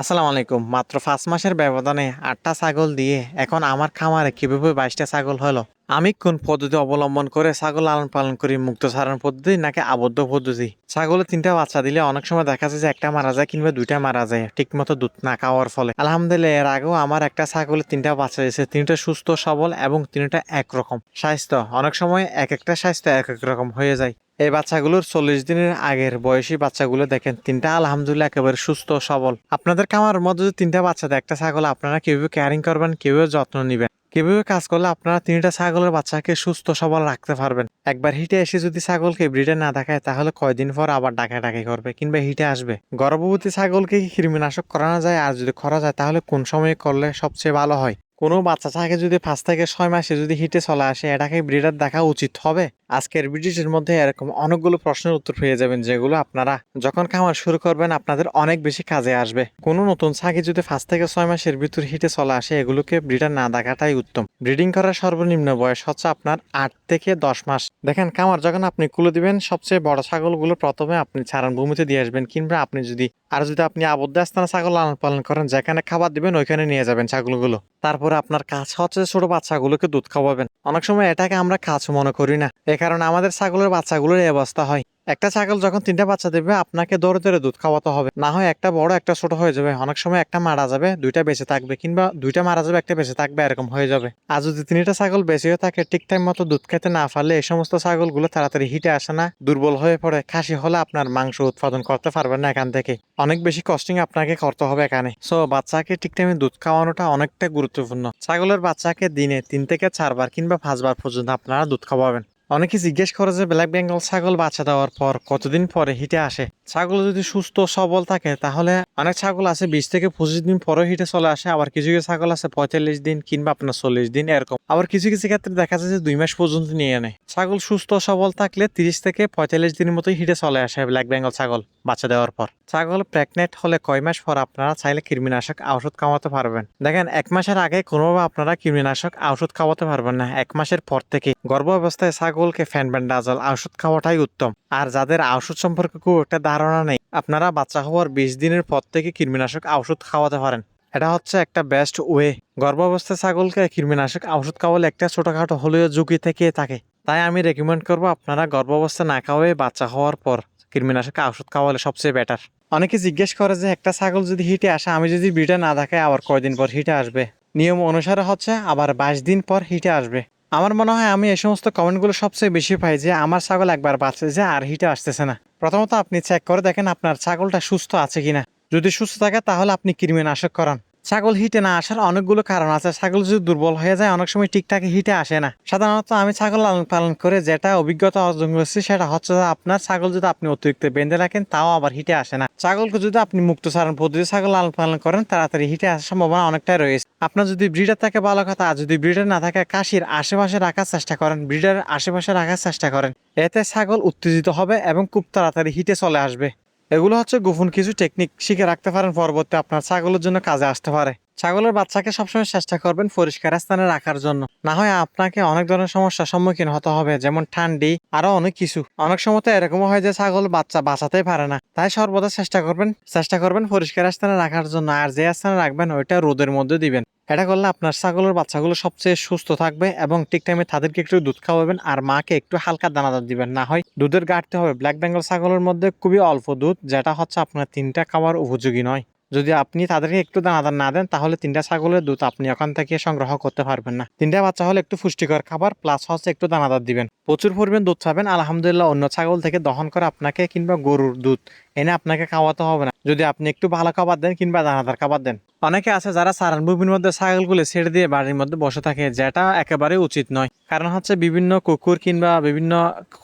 আসসালামু আলাইকুম। মাত্র পাঁচ মাসের ব্যবধানে আটটা ছাগল দিয়ে এখন আমার খামারে কীভাবে বাইশটা ছাগল হলো? আমি কোন পদ্ধতি অবলম্বন করে ছাগল লালন পালন করি, মুক্ত সারণ পদ্ধতি নাকি আবদ্ধ পদ্ধতি? ছাগলের তিনটা বাচ্চা দিলে অনেক সময় দেখা যায় যে একটা মারা যায় কিংবা দুইটা মারা যায় ঠিক মতো দুধ না খাওয়ার ফলে। আলহামদুলিল্লাহ, এর আগেও আমার একটা ছাগলের তিনটা বাচ্চা দিয়েছে, তিনটা সুস্থ, সবল এবং তিনটা একরকম। স্বাস্থ্য, অনেক সময় এক একটা স্বাস্থ্য এক এক রকম হয়ে যায়। এই বাচ্চাগুলোর চল্লিশ দিনের আগের বয়সী বাচ্চাগুলো দেখেন, তিনটা আলহামদুলিল্লাহ একেবারে সুস্থ, সবল। আপনাদের খামার মধ্যে তিনটা বাচ্চা একটা ছাগল আপনারা কেউ কেয়ারিং করবেন কেউ যত্ন নেবেন? কীভাবে কাজ করলে আপনারা তিনটা ছাগলের বাচ্চাকে সুস্থ, সবল রাখতে পারবেন? একবার হিটে এসে যদি ছাগলকে ব্রিডে না দেখায়, তাহলে কয়দিন পর আবার ডাকা ডাকি করবে কিংবা হিটে আসবে? গর্ভবতী ছাগলকে কি কৃমিনাশক করানো যায়? আর যদি করা যায়, তাহলে কোন সময়ে করলে সবচেয়ে ভালো হয়? কোনো বাচ্চা থাকে যদি পাঁচ থেকে ছয় মাসে যদি হিটে চলে আসে, এটাকে ব্রিডার দেখা উচিত হবে? আজকের ভিডিওটির মধ্যে এরকম অনেকগুলো প্রশ্নের উত্তর পেয়ে যাবেন যেগুলো আপনারা যখন খামার শুরু করবেন, আপনাদের অনেক বেশি কাজে আসবে। কোনো নতুন ছাগি যদি পাঁচ থেকে ছয় মাসের ভিতর হিটে চলে আসে, এগুলোকে ব্রিডার না দেখাটাই উত্তম। ব্রিডিং করার সর্বনিম্ন বয়স হচ্ছে আপনার আট থেকে দশ মাস। দেখেন, খামার যখন আপনি কুলে দিবেন, সবচেয়ে বড় ছাগলগুলো প্রথমে আপনি ছাড়ান ভূমিতে দিয়ে আসবেন। কিংবা আপনি যদি, আর যদি আপনি আবদ্ধ স্থানে ছাগল লালন পালন করেন, যেখানে খাবার দিবেন, ওইখানে নিয়ে যাবেন ছাগলগুলো। তারপরে আপনার কাজ হচ্ছে ছোট বাচ্চাগুলোকে দুধ খাওয়াবেন। অনেক সময় এটাকে আমরা কাজ মনে করি না। এ কারণে আমাদের ছাগলের বাচ্চাগুলোর এই অবস্থা হয়। একটা ছাগল যখন তিনটা বাচ্চা দেবে, আপনাকে দৌড়ে দৌড়ে দুধ খাওয়াতে হবে। না হয় একটা বড়, একটা ছোট হয়ে যাবে। অনেক সময় একটা মারা যাবে, দুইটা বেঁচে থাকবে, কিংবা দুইটা মারা যাবে, একটা বেঁচে থাকবে, এরকম হয়ে যাবে। আর যদি তিনটা ছাগল বেঁচে থাকে, ঠিক টাইম মতো দুধ খেতে না পারলে এই সমস্ত ছাগলগুলো তাড়াতাড়ি হিটে আসে না, দুর্বল হয়ে পড়ে। খাসি হলে আপনার মাংস উৎপাদন করতে পারবেন না এখান থেকে। অনেক বেশি কস্টিং আপনাকে করতে হবে এখানে। সো বাচ্চাকে ঠিক টাইমে দুধ খাওয়ানোটা অনেকটা গুরুত্বপূর্ণ। ছাগলের বাচ্চাকে দিনে তিন থেকে চারবার কিংবা পাঁচবার পর্যন্ত আপনারা দুধ খাওয়াবেন। অনেকে জিজ্ঞেস করে যে ব্ল্যাক বেঙ্গল ছাগল বাচ্চা দেওয়ার পর কতদিন পরে হিটে আসে? ছাগল যদি সুস্থ, সবল থাকে, তাহলে অনেক ছাগল আছে বিশ থেকে পঁচিশ দিন পরে হিটে চলে আসে, আবার কিছু কিছু ছাগল আছে পঁয়তাল্লিশ দিন কিংবা আপনার চল্লিশ দিন, এরকম। আবার কিছু কিছু ক্ষেত্রে দেখা যায় যে দুই মাস পর্যন্ত নিয়ে আনে ছাগল সুস্থ, সবল থাকলে তিরিশ থেকে পঁয়তাল্লিশ দিনের মতোই হিটে চলে আসে ব্ল্যাক বেঙ্গল ছাগল বাচ্চা দেওয়ার পর। ছাগল প্রেগনেন্ট হলে কয় মাস পর আপনারা চাইলে কৃমিনাশক ঔষধ খাওয়াতে পারবেন? দেখেন, এক মাসের আগে কোনোভাবে আপনারা কৃমিনাশক ঔষধ খাওয়াতে পারবেন না। এক মাসের পর থেকে গর্ভ অবস্থায় ছাগলকে ফ্যানব্যান্ডাজল ঔষধ খাওয়াটাই উত্তম। আর যাদের ঔষধ সম্পর্কে খুব একটা ধারণা নেই, আপনারা বাচ্চা হওয়ার বিশ দিনের পর থেকে কৃমিনাশক ঔষধ খাওয়াতে পারেন। এটা হচ্ছে একটা বেস্ট ওয়ে গর্ভাবস্থায় ছাগলকে কৃমিনাশক ঔষধ খাওয়ালে একটা ছোটখাটো হলেও ঝুঁকি থেকে থাকে। তাই আমি রেকমেন্ড করব আপনারা গর্ভাবস্থা না খাওয়াই বাচ্চা হওয়ার পর কৃমিনাশক ঔষধ খাওয়ালে সবচেয়ে বেটার অনেকে জিজ্ঞেস করে যে, একটা ছাগল যদি হিটে আসে, আমি যদি বিটা না দেখাই, আবার কয়দিন পর হিটে আসবে? নিয়ম অনুসারে হচ্ছে, আবার বাইশ দিন পর হিটে আসবে। আমার মনে হয় আমি এই সমস্ত কমেন্টগুলো সবচেয়ে বেশি পাই যে আমার ছাগল একবার বাঁচতেছে আর হিটে আসতেছে না। প্রথমত আপনি চেক করে দেখেন আপনার ছাগলটা সুস্থ আছে কিনা। যদি সুস্থ থাকে তাহলে আপনি কৃমিনাশক করান। ছাগল হিটে না আসার অনেকগুলো কারণ আছে। ছাগল যদি দুর্বল হয়ে যায়, অনেক সময় ঠিকঠাক হিটে আসে না। সাধারণত আমি ছাগল লালন পালন করে যেটা অভিজ্ঞতা অর্জন করেছি, সেটা হচ্ছে আপনার ছাগল যদি আপনি অতিরিক্ত বেঁধে রাখেন, তাও আবার হিটে আসে না। ছাগলকে যদি আপনি মুক্ত সারণ পদ্ধতি ছাগল লালন পালন করেন, তাড়াতাড়ি হিটে আসার সম্ভাবনা অনেকটাই রয়েছে। আপনার যদি ব্রিডার থাকে ভালো কথা, আর যদি ব্রিডার না থাকে, কাশির আশেপাশে রাখার চেষ্টা করেন। ব্রিডারের আশেপাশে রাখার চেষ্টা করেন। এতে ছাগল উত্তেজিত হবে এবং খুব তাড়াতাড়ি হিটে চলে আসবে। এগুলো হচ্ছে গোপন কিছু টেকনিক শিখে রাখতে পারেন, পরবর্তী আপনার ছাগলের জন্য কাজে আসতে পারে। ছাগলের বাচ্চাকে সবসময় চেষ্টা করবেন পরিষ্কার স্থানে রাখার জন্য। না হয় আপনাকে অনেক ধরনের সমস্যার সম্মুখীন হতে হবে, যেমন ঠান্ডি, আরও অনেক কিছু। অনেক সময় তো এরকমও হয় যে ছাগল বাচ্চা বাঁচাতেই পারে না। তাই সর্বদা চেষ্টা করবেন চেষ্টা করবেন পরিষ্কার স্থানে রাখার জন্য। আর যে স্থানে রাখবেন, ওইটা রোদের মধ্যে দিবেন। এটা করলে আপনার ছাগলের বাচ্চাগুলো সবচেয়ে সুস্থ থাকবে এবং ঠিক টাইমে তাদেরকে একটু দুধ খাওয়াবেন আর মাকে একটু হালকা দানাদার দিবেন। না হয় দুধের ঘাটতে হবে। ব্ল্যাক বেঙ্গল ছাগলের মধ্যে খুবই অল্প দুধ, যেটা হচ্ছে আপনার তিনটা খাওয়ার উপযোগী নয়। যদি আপনি তাদেরকে একটু দানাদার না দেন, তাহলে তিনটা ছাগলের দুধ আপনি ওখান থেকে সংগ্রহ করতে পারবেন না। তিনটা বাচ্চা হলে একটু পুষ্টিকর খাবার প্লাস হচ্ছে একটু দানাদার দিবেন। প্রচুর পরিমাণ দুধ খাবেন। আলহামদুলিল্লাহ অন্য ছাগল থেকে দহন করে আপনাকে কিংবা গরুর দুধ এনে আপনাকে খাওয়াতে হবে না। যদি আপনি একটু ভালো খাবার দেন কিংবা দানাদার খাবার দেন। অনেকে আছে যারা সারান ভূমির মধ্যে ছাগলগুলো ছেড়ে দিয়ে বাড়ির মধ্যে বসে থাকে, যেটা একেবারে উচিত নয়। কারণ হচ্ছে বিভিন্ন কুকুর কিংবা বিভিন্ন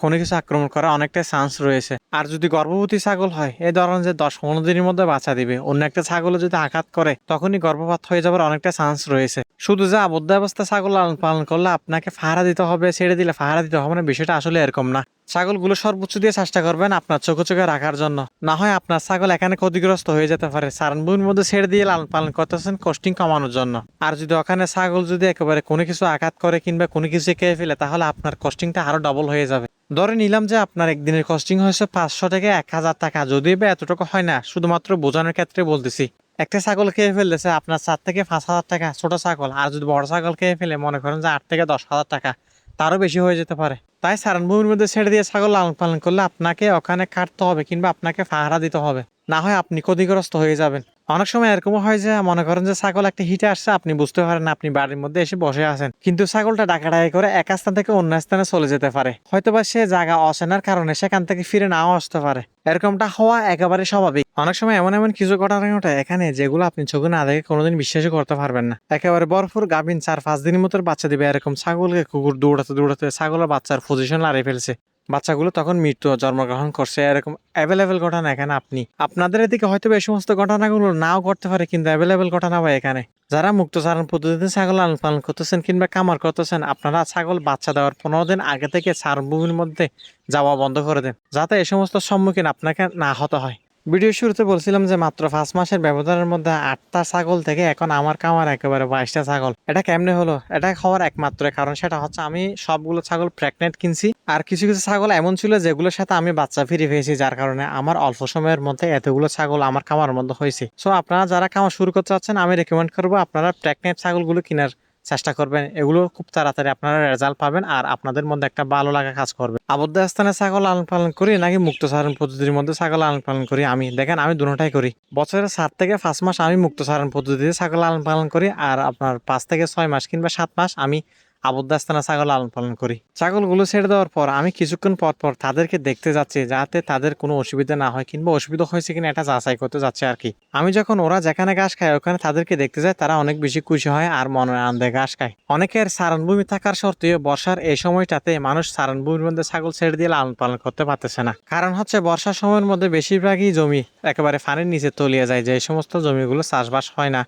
কোনো কিছু আক্রমণ করার অনেকটা চান্স রয়েছে। আর যদি গর্ভবতী ছাগল হয়, এই ধরেন যে দশ পনেরো দিনের মধ্যে বাচ্চা দিবে, অন্য একটা ছাগলে যদি আঘাত করে, তখনই গর্ভপাত হয়ে যাবার অনেকটা চান্স রয়েছে। শুধু যে আবদ্ধ অবস্থা ছাগল লালন পালন করলে আপনাকে ফাহারা দিতে হবে, ছেড়ে দিলে ফাহারা দিতে হবে না, বিষয়টা আসলে এরকম না। ছাগলগুলো সর্বোচ্চ দিয়ে চেষ্টা করবেন আপনার চোখে চোখে রাখার জন্য। না হয় আপনার ছাগল এখানে ক্ষতিগ্রস্ত হয়ে যেতে পারে। সারানবুর মধ্যে ছেড়ে দিয়ে লালন পালন করতেছেন কস্টিং কমানোর জন্য। আর যদি ওখানে ছাগল যদি একেবারে কোনো কিছু আঘাত করে কিংবা কোনো কিছু খেয়ে ফেলে, তাহলে আপনার কস্টিংটা আরও ডবল হয়ে যাবে। ধরে নিলাম যে আপনার একদিনের কস্টিং হয়েছে পাঁচশো থেকে এক হাজার টাকা। যদিও বা এতটুকু হয় না, শুধুমাত্র বোঝানোর ক্ষেত্রে বলতেছি। একটা ছাগল খেয়ে ফেলতেছে আপনার চার থেকে পাঁচ হাজার টাকা ছোট ছাগল। আর যদি বড় ছাগল খেয়ে ফেলে, মনে করেন যে আট থেকে দশ হাজার টাকা। তারও বেশি হয়ে যেতে পারে। তাই সারানভূমির মধ্যে ছেড়ে দিয়ে ছাগল লালন পালন করলে আপনাকে ওখানে কাটতে হবে কিংবা আপনাকে ফাহারা দিতে হবে। না হয় আপনি ক্ষতিগ্রস্ত হয়ে যাবেন। অনেক সময় এরকমও হয় যে, মনে করেন যে, ছাগল একটা হিটে আসছে, আপনি বুঝতে পারেন আপনি বাড়ির মধ্যে এসে বসে আছেন। কিন্তু ছাগলটা ডাকাডাকি করে এক স্থান থেকে অন্য স্থানে চলে যেতে পারে। হয়তোবা সে জায়গা অচেনার কারণে সেখান থেকে ফিরে নাও আসতে পারে। এরকমটা হওয়া একেবারে স্বাভাবিক। অনেক সময় এমন এমন কিছু ঘটনা ঘটে এখানে যেগুলো আপনি চোখে না দেখে কোনোদিন বিশ্বাসই করতে পারবেন না। একেবারে বরফুর গাভিন চার পাঁচ দিনের মতো বাচ্চা দিবে এরকম ছাগলকে কুকুর দৌড়াতে দৌড়াতে ছাগলের বাচ্চার পজিশন হারিয়ে ফেলছে। বাচ্চাগুলো তখন মৃত্যু, জন্মগ্রহণ করছে, এরকম অ্যাভেলেবেল ঘটনা এখানে আপনি। আপনাদের এদিকে হয়তো এই সমস্ত ঘটনাগুলো নাও করতে পারে, কিন্তু অ্যাভেলেবেল ঘটনা হয় এখানে। যারা মুক্ত মুক্তচারণ পদ্ধতিতে ছাগল লালন পালন করতেছেন কিংবা কামার করতেছেন, আপনারা ছাগল বাচ্চা দেওয়ার পনেরো দিন আগে থেকে চারণভূমির মধ্যে যাওয়া বন্ধ করে দেন, যাতে এই সমস্ত সম্মুখীন আপনাকে না হতে হয়। ভিডিও শুরুতে বলছিলাম যে মাত্র পাঁচ মাসের ব্যবধানের মধ্যে আটটা ছাগল থেকে এখন আমার কামার একেবারে বাইশটা ছাগল। এটা কেমনে হলো? এটা হওয়ার একমাত্র কারণ সেটা হচ্ছে আমি সবগুলো ছাগল প্রেগনেন্ট কিনছি। আর কিছু কিছু ছাগল এমন ছিল যেগুলোর সাথে আমি বাচ্চা ফিরে পেয়েছি, যার কারণে আমার অল্প সময়ের মধ্যে এতগুলো ছাগল আমার কামার মধ্যে হয়েছে। সো আপনারা যারা খামার শুরু করতে চাচ্ছেন, আমি রেকমেন্ড করব আপনারা প্রেগনেন্ট ছাগলগুলো কেনার চেষ্টা করবেন। এগুলো খুব তাড়াতাড়ি আপনারা রেজাল্ট পাবেন আর আপনাদের মধ্যে একটা ভালো লাগা কাজ করবে। আবদ্ধ স্থানে ছাগল লালন পালন করি নাকি মুক্ত সারণ পদ্ধতির মধ্যে ছাগল লালন পালন করি? আমি, দেখেন আমি দুটাই করি। বছরের সাত থেকে পাঁচ মাস আমি মুক্ত সারণ পদ্ধতিতে ছাগল লালন পালন করি আর আপনার পাঁচ থেকে ছয় মাস কিংবা সাত মাস আমি আবদ্ধ স্থানে ছাগল লালন পালন করি। ছাগলগুলো ছেড়ে দেওয়ার পর আমি কিছুক্ষণ পর পর তাদেরকে দেখতে যাচ্ছি যাতে তাদের কোনো অসুবিধা না হয় কিংবা অসুবিধা হয়েছে কিনা এটা যাচাই করতে যাচ্ছে আর কি। আমি যখন ওরা যেখানে ঘাস খায়, ওখানে তাদেরকে দেখতে যায় তারা অনেক বেশি খুশি হয় আর মনে আনন্দে ঘাস খায়। অনেকের সারণভূমি থাকার সত্ত্বেও বর্ষার এই সময়টাতে মানুষ সারণভূমির মধ্যে ছাগল ছেড়ে দিয়ে লালন পালন করতে পারতেছে না। কারণ হচ্ছে বর্ষার সময়ের মধ্যে বেশিরভাগই জমি একেবারে ফানির নিচে তলিয়ে যায়, যে সমস্ত জমিগুলো চাষবাস হয় না।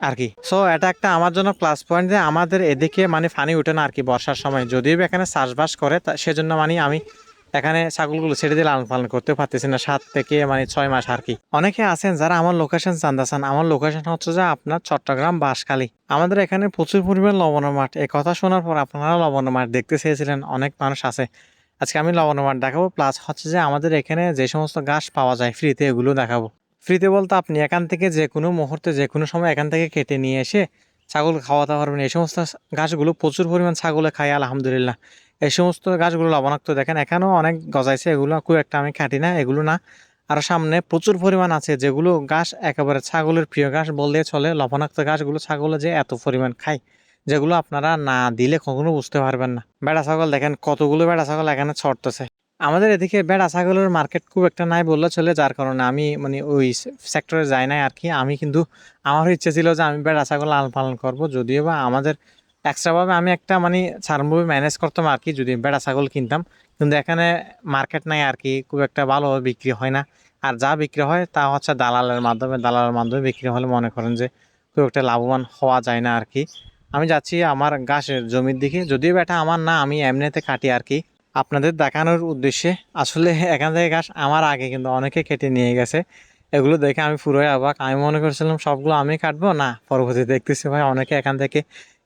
আর কি। সো এটা একটা আমার জন্য প্লাস পয়েন্ট যে আমাদের এদিকে মানে ফানি উঠে না আর কি বর্ষার সময়। যদিও এখানে চাষবাস করে, তা সেজন্য মানে আমি এখানে ছাগলগুলো ছেড়ে দিয়ে লালন পালন করতে পারতেছি না, সাত থেকে মানে ছয় মাস আর কি। অনেকে আছেন যারা আমার লোকেশন জানতে চান আমার লোকেশন হচ্ছে যে আপনার চট্টগ্রাম বাঁশখালী। আমাদের এখানে প্রচুর পরিমাণ লবণ মাঠ। এই কথা শোনার পর আপনারা লবণ মাঠ দেখতে চেয়েছিলেন, অনেক মানুষ আছে। আজকে আমি লবণ মাঠ দেখাবো প্লাস হচ্ছে যে আমাদের এখানে যে সমস্ত ঘাস পাওয়া যায় ফ্রিতে এগুলো দেখাবো। ফ্রিতে বলতে আপনি এখান থেকে যে কোনো মুহূর্তে, যে কোনো সময় এখান থেকে কেটে নিয়ে এসে ছাগল খাওয়াতে পারবেন। এই সমস্ত গাছগুলো প্রচুর পরিমাণ ছাগলে খায়, আলহামদুলিল্লাহ। এই সমস্ত গাছগুলো লবণাক্ত। দেখেন, এখানেও অনেক গজাইছে। এগুলো খুব একটা আমি কাটি না, এগুলো না। আর সামনে প্রচুর পরিমাণ আছে। যেগুলো গাছ একেবারে ছাগলের প্রিয় গাছ বললে চলে, লবণাক্ত গাছগুলো ছাগলে যে এত পরিমাণ খায়, যেগুলো আপনারা না দিলে কখনো বুঝতে পারবেন না। বেড়া ছাগল, দেখেন, কতগুলো বেড়া ছাগল এখানে ছড়তেছে। আমাদের এদিকে বেড়া ছাগলের মার্কেট খুব একটা নাই বললে চলে, যার কারণে আমি মানে ওই সেক্টরে যাই নাই আর কি। আমি কিন্তু, আমার ইচ্ছে ছিল যে আমি বেড়া ছাগল লালন পালন করব, যদিও বা আমাদের এক্সট্রাভাবে আমি একটা মানে ছাড়মভাবে ম্যানেজ করতাম আর কি, যদি বেড়া ছাগল কিনতাম। কিন্তু এখানে মার্কেট নাই আর কি, খুব একটা ভালোভাবে বিক্রি হয় না। আর যা বিক্রি হয় তা হচ্ছে দালালের মাধ্যমে দালালের মাধ্যমে বিক্রি হলে মনে করেন যে খুব একটা লাভবান হওয়া যায় না আর কি। আমি যাচ্ছি আমার গাছের জমির দিকে, যদিও এটা আমার না, আমি এমনিতে কাটি আর কি। আপনাদের দেখানোর উদ্দেশ্যে, আসলে এখান থেকে গাছ আমার আগে কিন্তু অনেকে কেটে নিয়ে গেছে। এগুলো দেখে আমি পুরোই অবাক। আমি মনে করছিলাম, সবগুলো আমি কাটবো? না পরবর্তী দেখতেছি ভাই, অনেকে এখান থেকে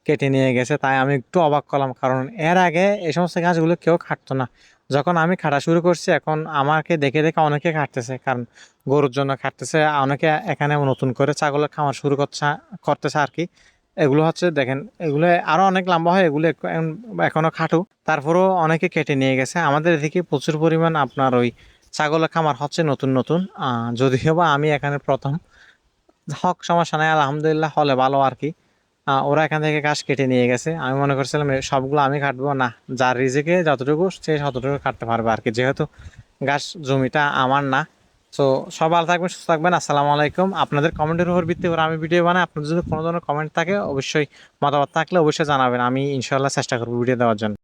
কেটে নিয়ে গেছে, তাই আমি একটু অবাক করলাম। কারণ এর আগে এই সমস্ত গাছগুলো কেউ কাটতো না। যখন আমি কাটা শুরু করছি, এখন আমাকে দেখে দেখে অনেকে কাটতেছে। কারণ গরুর জন্য কাটতেছে। অনেকে এখানে নতুন করে ছাগলের খামার শুরু করছে করতেছে আর কি। এগুলো হচ্ছে দেখেন, এগুলো আরও অনেক লম্বা হয়, এগুলো এখনও এখন- এখনও খাটু। তারপরেও অনেকে কেটে নিয়ে গেছে। আমাদের এদিকে প্রচুর পরিমাণ আপনার ওই ছাগলের খামার হচ্ছে নতুন নতুন। যদিও বা আমি এখানে প্রথম। হক, সমস্যা নাই, আলহামদুলিল্লাহ হলে ভালো আর কি। ওরা এখান থেকে ঘাস কেটে নিয়ে গেছে। আমি মনে করছিলাম সবগুলো আমি কাটবো না, যার রিজেকে যতটুকু সে ততটুকু কাটতে পারবে আর কি। যেহেতু ঘাস জমিটা আমার না তো সব ভালো থাকবেন, সুস্থ থাকবেন, আসসালামু আলাইকুম। আপনাদের কমেন্টের উপর ভিত্তি করে আমি ভিডিও বানাই। আপনাদের যদি কোনো ধরনের কমেন্ট থাকে, অবশ্যই মতামত থাকলে অবশ্যই জানাবেন। আমি ইনশাল্লাহ চেষ্টা করব ভিডিও দেওয়ার জন্য।